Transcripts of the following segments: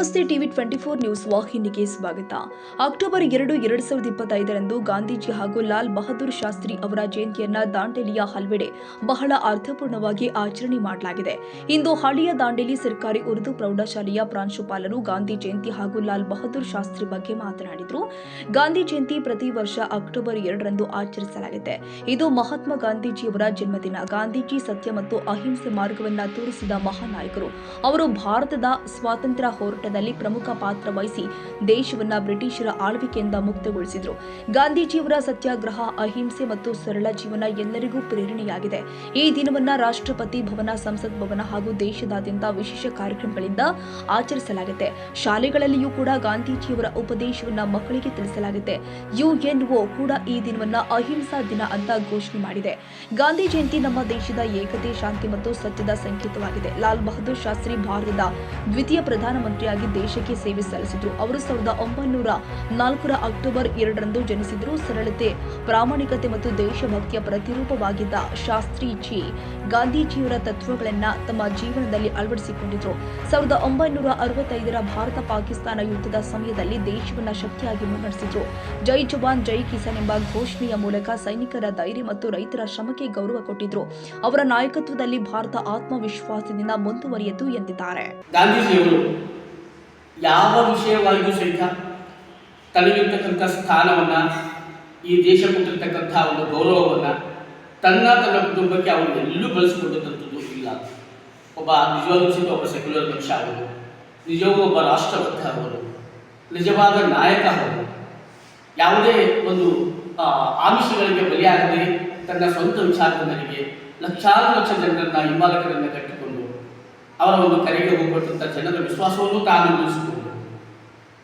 TV twenty four news ವಾಹಿನಿಗೆ ಸ್ವಾಗತ. October ಎರಡು ಎರಡು ಸಾವಿರದ ಇಪ್ಪತ್ತೈದರಂದು ಗಾಂಧೀಜಿ ಹಾಗೂ ಲಾಲ್ ಬಹದ್ದೂರ್ ಶಾಸ್ತ್ರಿ ಅವರ ಜಯಂತಿಯನ್ನ ದಾಂಡೇಲಿಯ ಹಲವೆಡೆ ಬಹಳ ಅರ್ಥಪೂರ್ಣವಾಗಿ ಆಚರಣೆ ಮಾಡಲಾಗಿದೆ. ಇಂದು ಹಳ್ಳಿಯ ದಾಂಡೇಲಿ ಸರ್ಕಾರಿ ಉರ್ದು ಪ್ರೌಢಶಾಲೆಯ ಪ್ರಾಂಶುಪಾಲರು ಗಾಂಧಿ ಜಯಂತಿ ಹಾಗೂ ಲಾಲ್ ಬಹದ್ದೂರ್ ಶಾಸ್ತ್ರಿ ಬಗ್ಗೆ ಮಾತನಾಡಿದರು. ಗಾಂಧಿ ಜಯಂತಿ ಪ್ರತಿ ವರ್ಷ ಅಕ್ಟೋಬರ್ ಎರಡರಂದು ಆಚರಿಸಲಾಗಿದೆ ಇದು ಮಹಾತ್ಮ ಗಾಂಧೀಜಿಯವರ ಜನ್ಮದಿನ. ಗಾಂಧೀಜಿ ಸತ್ಯ ಮತ್ತು ಅಹಿಂಸೆ ಮಾರ್ಗವನ್ನು ತೋರಿಸಿದ ಮಹಾನಾಯಕರು. ಅವರು ಭಾರತದ ಸ್ವಾತಂತ್ರ್ಯ ಹೋರಾಟದಲ್ಲಿ ಪ್ರಮುಖ ಪಾತ್ರ ವಹಿಸಿ ದೇಶವನ್ನ ಬ್ರಿಟಿಷರ ಆಳ್ವಿಕೆಯಿಂದ ಮುಕ್ತಗೊಳಿಸಿದರು. ಗಾಂಧೀಜಿಯವರ ಸತ್ಯಾಗ್ರಹ, ಅಹಿಂಸೆ ಮತ್ತು ಸರಳ ಜೀವನ ಎಲ್ಲರಿಗೂ ಪ್ರೇರಣೆಯಾಗಿದೆ. ಈ ದಿನವನ್ನ ರಾಷ್ಟ್ರಪತಿ ಭವನ, ಸಂಸತ್ ಭವನ ಹಾಗೂ ದೇಶದಾದ್ಯಂತ ವಿಶೇಷ ಕಾರ್ಯಕ್ರಮಗಳಿಂದ ಆಚರಿಸಲಾಗುತ್ತೆ. ಶಾಲೆಗಳಲ್ಲಿಯೂ ಕೂಡ ಗಾಂಧೀಜಿಯವರ ಉಪದೇಶವನ್ನ ಮಕ್ಕಳಿಗೆ ತಿಳಿಸಲಾಗುತ್ತೆ. ಯುಎನ್ಒ ಕೂಡ ಈ ದಿನವನ್ನ ಅಹಿಂಸಾ ದಿನ ಅಂತ ಘೋಷಣೆ ಮಾಡಿದೆ. ಗಾಂಧಿ ಜಯಂತಿ ನಮ್ಮ ದೇಶದ ಏಕತೆ, ಶಾಂತಿ ಮತ್ತು ಸತ್ಯದ ಸಂಕೇತವಾಗಿದೆ. ಲಾಲ್ ಬಹದ್ದೂರ್ ಶಾಸ್ತ್ರಿ, ಭಾರತದ ದ್ವಿತೀಯ ಪ್ರಧಾನಮಂತ್ರಿಯಾಗಿ ದೇಶಕ್ಕೆ ಸೇವೆ ಸಲ್ಲಿಸಿದ್ರು. ಅವರು ಸಾವಿರದ ಒಂಬೈನೂರ ನಾಲ್ಕರ ಅಕ್ಟೋಬರ್ ಎರಡರಂದು ಜನಿಸಿದ್ರು. ಸರಳತೆ, ಪ್ರಾಮಾಣಿಕತೆ ಮತ್ತು ದೇಶಭಕ್ತಿಯ ಪ್ರತಿರೂಪವಾಗಿದ್ದ ಶಾಸ್ತ್ರೀಜಿ ಗಾಂಧೀಜಿಯವರ ತತ್ವಗಳನ್ನ ತಮ್ಮ ಜೀವನದಲ್ಲಿ ಅಳವಡಿಸಿಕೊಂಡಿದ್ರು. ಸಾವಿರದ ಒಂಬೈನೂರ ಅರವತ್ತೈದರ ಭಾರತ ಪಾಕಿಸ್ತಾನ ಯುದ್ಧದ ಸಮಯದಲ್ಲಿ ದೇಶವನ್ನ ಶಕ್ತಿಯಾಗಿ ಮುನ್ನಡೆಸಿದ್ರು. ಜೈ ಜವಾನ್, ಜೈ ಕಿಸಾನ್ ಎಂಬ ಘೋಷಣೆಯ ಮೂಲಕ ಸೈನಿಕರ ಧೈರ್ಯ ಮತ್ತು ರೈತರ ಶ್ರಮಕ್ಕೆ ಗೌರವ ಕೊಟ್ಟಿದ್ರು. ಅವರ ನಾಯಕತ್ವದಲ್ಲಿ ಭಾರತ ಆತ್ಮವಿಶ್ವಾಸದಿಂದ ಮುಂದುವರಿಯಿತು ಎಂದಿದ್ದಾರೆ. ಯಾವ ವಿಷಯವಾಗಿಯೂ ಸಹಿತ ತನಗಿರ್ತಕ್ಕಂಥ ಸ್ಥಾನವನ್ನ ಈ ದೇಶ ಕೊಟ್ಟಿರ್ತಕ್ಕಂಥ ಒಂದು ಗೌರವವನ್ನ ತನ್ನ ತನ್ನ ಕುಟುಂಬಕ್ಕೆ ಅವರು ಎಲ್ಲೂ ಬಳಸಿಕೊಂಡಿದ್ದಂಥದ್ದು ಇಲ್ಲ. ಒಬ್ಬ ನಿಜವಾಗ್ಲೂ ಸಹಿತ ಒಬ್ಬ ಸೆಕ್ಯುಲರ್ ಪಕ್ಷ ಅವರು ನಿಜವೂ ಒಬ್ಬ ರಾಷ್ಟ್ರಭಕ್ತ ಅವರು, ನಿಜವಾದ ನಾಯಕ ಅವರು, ಯಾವುದೇ ಒಂದು ಆಮಿಷಗಳಿಗೆ ಬಲಿಯಾಗದೆ ತನ್ನ ಸ್ವಂತ ವಿಚಾರದೊಂದಿಗೆ ಲಕ್ಷಾರು ಲಕ್ಷ ಜನರನ್ನ ಹಿಂಬಾಲಕರನ್ನ ಕಟ್ಟಿಕೊಂಡು ಅವರ ಒಂದು ಕರೆಗೆ ಹೋಗ್ಬಿಟ್ಟಂಥ ಜನರ ವಿಶ್ವಾಸವನ್ನು ತಾನು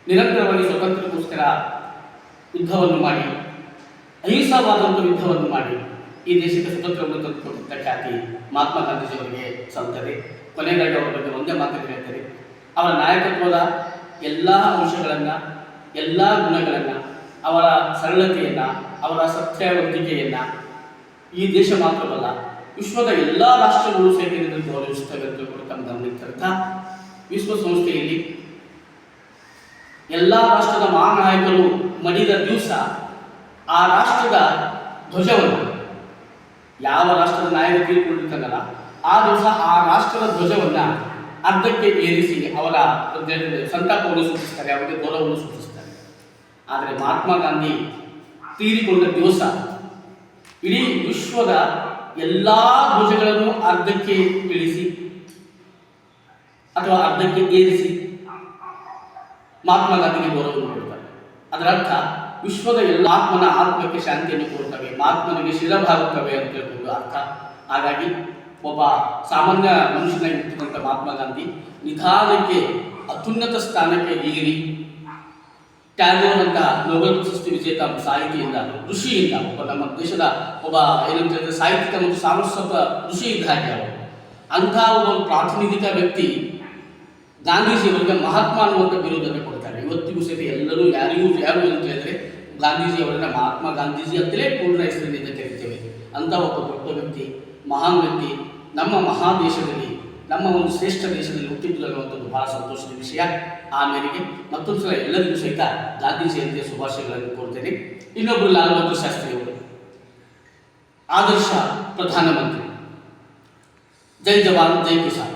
ನಿರಂತರವಾಗಿ ಸ್ವತಂತ್ರಕ್ಕೋಸ್ಕರ ಯುದ್ಧವನ್ನು ಮಾಡಿ ಅಹಿಂಸಾವಾದಂಥ ಯುದ್ಧವನ್ನು ಮಾಡಿ ಈ ದೇಶಕ್ಕೆ ಸ್ವತಂತ್ರವನ್ನು ತಂದುಕೊಟ್ಟಿದ್ದ ಖ್ಯಾತಿ ಮಹಾತ್ಮ ಗಾಂಧೀಜಿಯವರಿಗೆ ಸಲ್ತದೆ ಕೊನೆಗಾಗಿ ಅವರ ಬಗ್ಗೆ ಒಂದೇ ಮಾತು ಹೇಳ್ತಾರೆ ಅವರ ನಾಯಕತ್ವದ ಎಲ್ಲ ಅಂಶಗಳನ್ನು, ಎಲ್ಲ ಗುಣಗಳನ್ನು, ಅವರ ಸರಳತೆಯನ್ನು, ಅವರ ಸತ್ಯವಂತಿಕೆಯನ್ನು ಈ ದೇಶ ಮಾತ್ರವಲ್ಲ, ವಿಶ್ವದ ಎಲ್ಲ ರಾಷ್ಟ್ರಗಳು ಸೇರಿದಂತೆ ಗೌರವಿಸುತ್ತವೆ ಅಂತ ಕೂಡ ತಮ್ಮ ಗಮನಿಸಿದಂಥ ವಿಶ್ವಸಂಸ್ಥೆಯಲ್ಲಿ ಎಲ್ಲ ರಾಷ್ಟ್ರದ ಮಹಾನಾಯಕರು ಮಡಿದ ದಿವಸ ಆ ರಾಷ್ಟ್ರದ ಧ್ವಜವನ್ನು. ಯಾವ ರಾಷ್ಟ್ರದ ನಾಯಕ ತೀರ್ಕೊಂಡಿರ್ತಾರಲ್ಲ ಆ ದಿವಸ ಆ ರಾಷ್ಟ್ರದ ಧ್ವಜವನ್ನು ಅರ್ಧಕ್ಕೆ ಏರಿಸಿ ಅವರ ಸಂತಾಪವನ್ನು ಸೂಚಿಸ್ತಾರೆ, ಅವರಿಗೆ ಗೌರವವನ್ನು ಸೂಚಿಸ್ತಾರೆ. ಆದರೆ ಮಹಾತ್ಮ ಗಾಂಧಿ ತೀರಿಕೊಂಡ ದಿವಸ ಇಡೀ ವಿಶ್ವದ ಎಲ್ಲ ಧ್ವಜಗಳನ್ನು ಅರ್ಧಕ್ಕೆ ಇಳಿಸಿ ಅಥವಾ ಅರ್ಧಕ್ಕೆ ಏರಿಸಿ ಮಹಾತ್ಮ ಗಾಂಧಿಗೆ ಗೌರವ ಕೊಡ್ತಾರೆ ಅದರ ಅರ್ಥ ವಿಶ್ವದ ಎಲ್ಲ ಆತ್ಮನ ಆತ್ಮಕ್ಕೆ ಶಾಂತಿಯನ್ನು ಕೊಡುತ್ತವೆ ಮಹಾತ್ಮನಿಗೆ ಶಿರಭಾಗುತ್ತವೆ ಅಂತ ಹೇಳ್ಬೋದು ಅರ್ಥ. ಹಾಗಾಗಿ ಒಬ್ಬ ಸಾಮಾನ್ಯ ಮನುಷ್ಯನಾಗಿರ್ತಕ್ಕಂಥ ಮಹಾತ್ಮ ಗಾಂಧಿ ನಿಧಾನಕ್ಕೆ, ಅತ್ಯುನ್ನತ ಸ್ಥಾನಕ್ಕೆ ಏರಿ ಟ್ಯಾಗೋರ್ ಅಂತ ಪ್ರಶಸ್ತಿ ವಿಜೇತ ಸಾಹಿತಿಯಿಂದ, ಋಷಿಯಿಂದ, ಒಬ್ಬ ನಮ್ಮ ದೇಶದ ಒಬ್ಬ ಏನಂತ ಹೇಳಿದ್ರೆ ಸಾಹಿತ್ಯಿಕ ಮತ್ತು ಸಾರಸ್ವತ ಋಷಿ ಇದ್ದ ಹಾಗೆ ಅವರು ಅಂತಹ ಒಬ್ಬ ಪ್ರಾತಿನಿಧಿಕ ವ್ಯಕ್ತಿ ಗಾಂಧೀಜಿಯವರಿಗೆ ಮಹಾತ್ಮ ಅನ್ನುವಂಥ ಬಿರುದನ್ನು ಕೊಡ್ತಾರೆ. ಇವತ್ತಿಗೂ ಸರಿ ಎಲ್ಲರೂ ಯಾರಿಗೂ ಯಾರು ಅಂತ ಹೇಳಿದ್ರೆ ಗಾಂಧೀಜಿಯವರನ್ನ ಮಹಾತ್ಮ ಗಾಂಧೀಜಿ ಅಂತಲೇ ಪೂರ್ಣ ಹೆಸರಿನಿಂದ ಕರಿತೇವೆ. ಅಂತ ಒಬ್ಬ ದೊಡ್ಡ ವ್ಯಕ್ತಿ, ಮಹಾನ್ ವ್ಯಕ್ತಿ, ನಮ್ಮ ಮಹಾದೇಶದಲ್ಲಿ, ನಮ್ಮ ಒಂದು ಶ್ರೇಷ್ಠ ದೇಶದಲ್ಲಿ ಹುಟ್ಟಿದ್ದು ಅನ್ನುವಂಥದ್ದು ಬಹಳ ಸಂತೋಷದ ವಿಷಯ. ಆ ಮೇರೆಗೆ ಮತ್ತೊಂದು ಸಲ ಎಲ್ಲರಿಗೂ ಸಹಿತ ಗಾಂಧಿ ಜಯಂತಿಯ ಶುಭಾಶಯಗಳನ್ನು ಕೊಡ್ತೇನೆ ಇನ್ನೊಬ್ಬರು ಲಾಲ್ ಬಹದ್ದೂರ್ ಶಾಸ್ತ್ರಿಯವರು ಆದರ್ಶ ಪ್ರಧಾನಮಂತ್ರಿ. ಜೈ ಜವಾನ್, ಜೈ ಕಿಸಾನ್.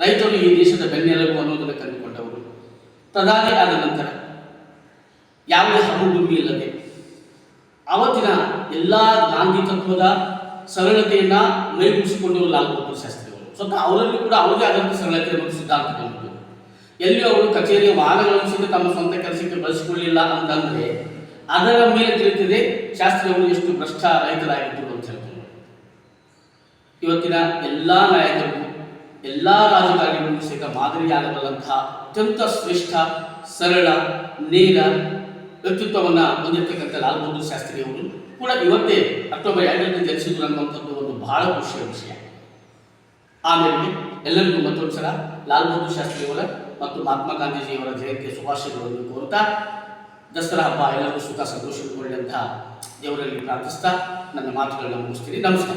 ರೈತರು ಈ ದೇಶದ ಬೆನ್ನೆಲುಬು ಅನ್ನೋದನ್ನು ಕಂಡುಕೊಂಡವರು. ಪ್ರಧಾನಿ ಆದ ನಂತರ ಯಾವುದೇ ಹಬ್ಬಭೂಮಿ ಇಲ್ಲದೆ ಅವತ್ತಿನ ಎಲ್ಲ ಗಾಂಧಿ ತತ್ವದ ಸರಳತೆಯನ್ನು ಮೈಗೂಡಿಸಿಕೊಂಡು ಲಾಲ್ ಶಾಸ್ತ್ರಿಗಳು ಸ್ವತಃ ಅವರಲ್ಲಿ ಕೂಡ ಅವರಿಗೆ ಆದಂಥ ಸರಳತೆ ಮತ್ತು ಸಿದ್ಧಾಂತಗಳು ಎಲ್ಲಿ ಅವರು ಕಚೇರಿಯ ವಾಹನಗಳನ್ನು ಸಹಿತ ತಮ್ಮ ಸ್ವಂತ ಕೆಲಸಕ್ಕೆ ಬಳಸಿಕೊಳ್ಳಿಲ್ಲ ಅಂತಂದರೆ ಅದರ ಮೇಲೆ ತಿಳಿತಿದೆ ಶಾಸ್ತ್ರಿ ಅವರು ಎಷ್ಟು ಭ್ರಷ್ಟ ರೈತರಾಗಿದ್ದರು ಅಂತ ಹೇಳ್ತಾರೆ ಇವತ್ತಿನ ಎಲ್ಲ ನಾಯಕರಿಗೂ ಎಲ್ಲ ರಾಜಕಾರಣಿಗಳಿಗೂ ಸಹಿತ ಮಾದರಿಯಾಗಬಲ್ಲಂತಹ ಅತ್ಯಂತ ಶ್ರೇಷ್ಠ, ಸರಳ, ನೇರ ವ್ಯಕ್ತಿತ್ವವನ್ನು ಹೊಂದಿರತಕ್ಕಂಥ ಲಾಲ್ ಬಹದ್ದೂರ್ ಶಾಸ್ತ್ರಿ ಅವರು ಕೂಡ ಇವತ್ತೇ ಅಕ್ಟೋಬರ್ ಎರಡರಲ್ಲಿ ಜನಿಸಿದ್ರು ಅನ್ನುವಂಥದ್ದು ಒಂದು ಬಹಳ ಖುಷಿಯ ವಿಷಯ. ಆಮೇಲೆ ಎಲ್ಲರಿಗೂ ಮತ್ತೊಂದು ಸಲ ಲಾಲ್ ಬಹದ್ದೂರ್ ಶಾಸ್ತ್ರಿಯವರ ಮತ್ತು ಮಹಾತ್ಮ ಗಾಂಧೀಜಿಯವರ ಜಯಂತಿಯ ಶುಭಾಶಯಗಳನ್ನು ಕೋರುತ್ತಾ ದಸರಾ ಹಬ್ಬ ಎಲ್ಲರಿಗೂ ಸುಖ ಸಂತೋಷಗೊಳ್ಳಿ ದೇವರಲ್ಲಿ ಪ್ರಾರ್ಥಿಸ್ತಾ ನನ್ನ ಮಾತುಗಳನ್ನು ಮುಗಿಸ್ತೀನಿ. ನಮಸ್ಕಾರ.